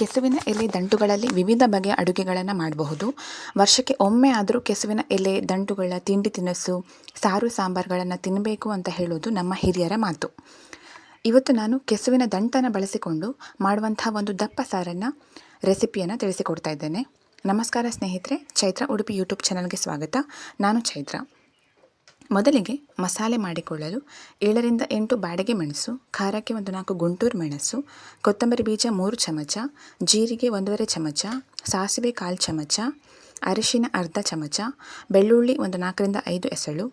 ಕೆಸುವಿನ ಎಲೆ ದಂಟುಗಳಲ್ಲಿ ವಿವಿಧ ಬಗೆಯ ಅಡುಗೆಗಳನ್ನು ಮಾಡಬಹುದು. ವರ್ಷಕ್ಕೆ ಒಮ್ಮೆ ಆದರೂ ಕೆಸುವಿನ ಎಲೆ ದಂಟುಗಳ ತಿಂಡಿ ತಿನಿಸು, ಸಾರು ಸಾಂಬಾರುಗಳನ್ನು ತಿನ್ನಬೇಕು ಅಂತ ಹೇಳೋದು ನಮ್ಮ ಹಿರಿಯರ ಮಾತು. ಇವತ್ತು ನಾನು ಕೆಸುವಿನ ದಂಟನ್ನು ಬಳಸಿಕೊಂಡು ಮಾಡುವಂತಹ ಒಂದು ದಪ್ಪ ಸಾರನ್ನು, ರೆಸಿಪಿಯನ್ನು ತಿಳಿಸಿಕೊಡ್ತಾ ಇದ್ದೇನೆ. ನಮಸ್ಕಾರ ಸ್ನೇಹಿತರೆ, ಚೈತ್ರ ಉಡುಪಿ ಯೂಟ್ಯೂಬ್ ಚಾನಲ್ಗೆ ಸ್ವಾಗತ. ನಾನು ಚೈತ್ರ. ಮೊದಲಿಗೆ ಮಸಾಲೆ ಮಾಡಿಕೊಳ್ಳಲು ಏಳರಿಂದ ಎಂಟು ಬಾಡಿಗೆ ಮೆಣಸು, ಖಾರಕ್ಕೆ ಒಂದು ನಾಲ್ಕು ಗುಂಟೂರು ಮೆಣಸು, ಕೊತ್ತಂಬರಿ ಬೀಜ ಮೂರು ಚಮಚ, ಜೀರಿಗೆ ಒಂದೂವರೆ ಚಮಚ, ಸಾಸಿವೆ ಕಾಲು ಚಮಚ, ಅರಿಶಿನ ಅರ್ಧ ಚಮಚ, ಬೆಳ್ಳುಳ್ಳಿ ಒಂದು ನಾಲ್ಕರಿಂದ ಐದು ಎಸಳು,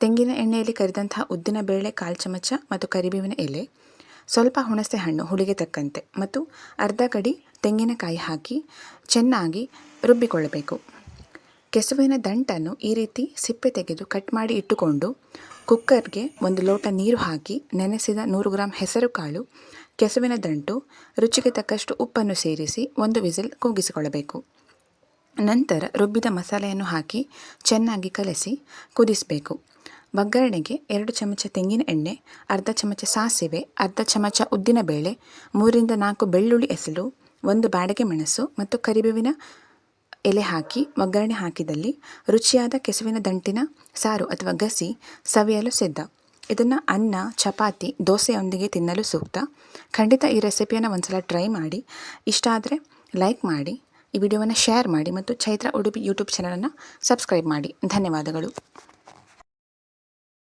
ತೆಂಗಿನ ಎಣ್ಣೆಯಲ್ಲಿ ಕರಿದಂತಹ ಉದ್ದಿನ ಬೇಳೆ ಕಾಲು ಚಮಚ ಮತ್ತು ಕರಿಬೇವಿನ ಎಲೆ, ಸ್ವಲ್ಪ ಹುಣಸೆ ಹಣ್ಣು ಹುಳಿಗೆ ತಕ್ಕಂತೆ ಮತ್ತು ಅರ್ಧ ಕಡಿ ತೆಂಗಿನಕಾಯಿ ಹಾಕಿ ಚೆನ್ನಾಗಿ ರುಬ್ಬಿಕೊಳ್ಳಬೇಕು. ಕೆಸುವಿನ ದಂಟನ್ನು ಈ ರೀತಿ ಸಿಪ್ಪೆ ತೆಗೆದು ಕಟ್ ಮಾಡಿ ಇಟ್ಟುಕೊಂಡು ಕುಕ್ಕರ್ಗೆ ಒಂದು ಲೋಟ ನೀರು ಹಾಕಿ ನೆನೆಸಿದ ನೂರು ಗ್ರಾಂ ಹೆಸರುಕಾಳು ಕೆಸುವಿನ ದಂಟು, ರುಚಿಗೆ ತಕ್ಕಷ್ಟು ಉಪ್ಪನ್ನು ಸೇರಿಸಿ ಒಂದು ವಿಸಿಲ್ ಕೂಗಿಸಿಕೊಳ್ಳಬೇಕು. ನಂತರ ರುಬ್ಬಿದ ಮಸಾಲೆಯನ್ನು ಹಾಕಿ ಚೆನ್ನಾಗಿ ಕಲಸಿ ಕುದಿಸಬೇಕು. ಒಗ್ಗರಣೆಗೆ ಎರಡು ಚಮಚ ತೆಂಗಿನ ಎಣ್ಣೆ, ಅರ್ಧ ಚಮಚ ಸಾಸಿವೆ, ಅರ್ಧ ಚಮಚ ಉದ್ದಿನ ಬೇಳೆ ಮೂರಿಂದ ನಾಲ್ಕು ಬೆಳ್ಳುಳ್ಳಿ ಎಸಳು, ಒಂದು ಬಾಡಿಗೆ ಮೆಣಸು ಮತ್ತು ಕರಿಬೇವಿನ ಎಲೆ ಹಾಕಿ, ಒಗ್ಗರಣೆ ಹಾಕಿದಲ್ಲಿ ರುಚಿಯಾದ ಕೆಸುವಿನ ದಂಟಿನ ಸಾರು ಅಥವಾ ಗಸಿ ಸವಿಯಲು ಸಿದ್ಧ. ಇದನ್ನು ಅನ್ನ, ಚಪಾತಿ, ದೋಸೆಯೊಂದಿಗೆ ತಿನ್ನಲು ಸೂಕ್ತ. ಖಂಡಿತ ಈ ರೆಸಿಪಿಯನ್ನು ಒಂದ್ಸಲ ಟ್ರೈ ಮಾಡಿ. ಇಷ್ಟ ಆದರೆ ಲೈಕ್ ಮಾಡಿ, ಈ ವಿಡಿಯೋವನ್ನು ಶೇರ್ ಮಾಡಿ ಮತ್ತು ಚೈತ್ರ ಉಡುಪಿ ಯೂಟ್ಯೂಬ್ ಚಾನಲನ್ನು ಸಬ್ಸ್ಕ್ರೈಬ್ ಮಾಡಿ. ಧನ್ಯವಾದಗಳು.